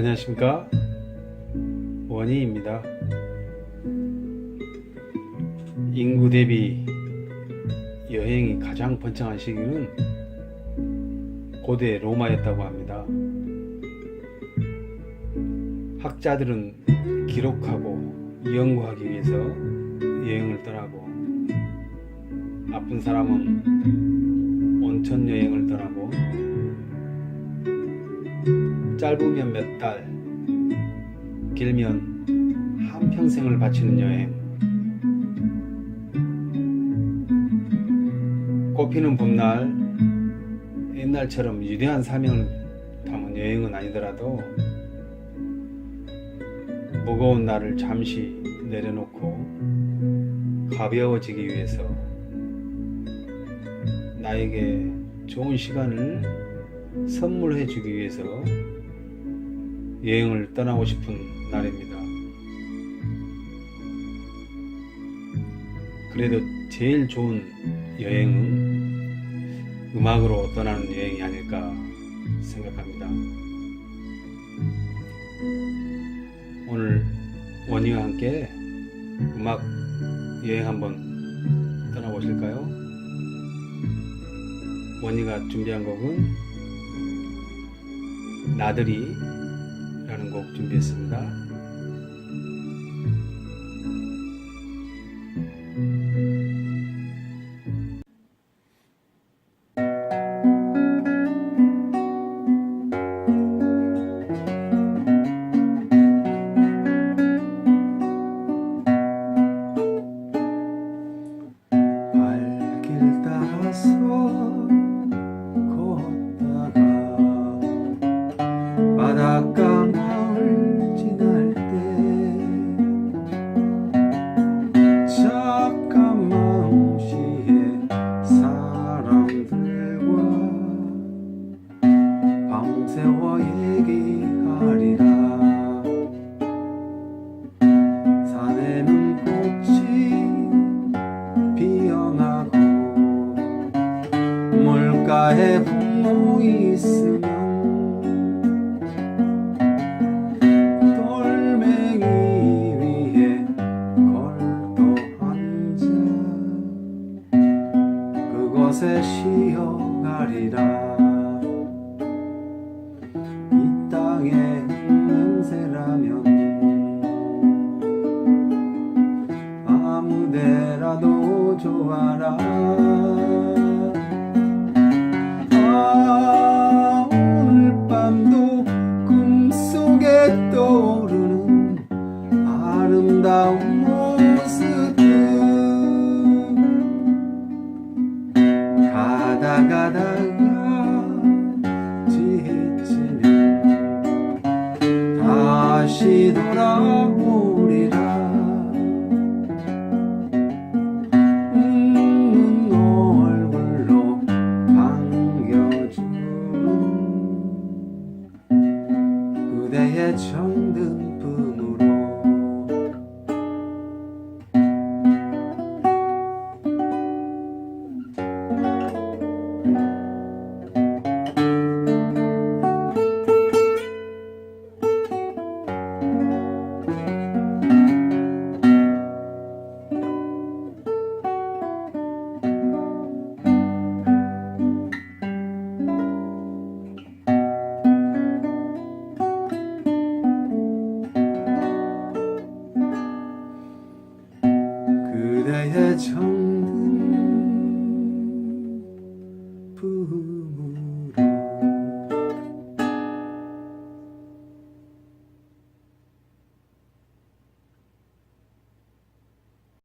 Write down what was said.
안녕하십니까? 원희입니다. 인구 대비 여행이 가장 번창한 시기는 고대 로마였다고 합니다. 학자들은 기록하고 연구하기 위해서 여행을 떠나고 아픈 사람은 온천 여행을 떠나고 짧으면 몇 달, 길면 한 평생을 바치는 여행. 꽃피는 봄날, 옛날처럼 위대한 사명을 담은 여행은 아니더라도 무거운 날을 잠시 내려놓고 가벼워지기 위해서 나에게 좋은 시간을 선물해 주기 위해서 여행을 떠나고 싶은 날입니다. 그래도 제일 좋은 여행은 음악으로 떠나는 여행이 아닐까 생각합니다. 오늘 원희와 함께 음악 여행 한번 떠나보실까요? 원희가 준비한 곡은 나들이 라는 곡 준비했습니다. 물가에 붕어이 있으면 돌멩이 위에 걸터 앉아. 그곳에 쉬어가리라. 이 땅의 흙냄새라면 아무데라도 좋아라 다시 돌아오리라. 웃는 얼굴로 반겨주는 그대의 정든 그대의 정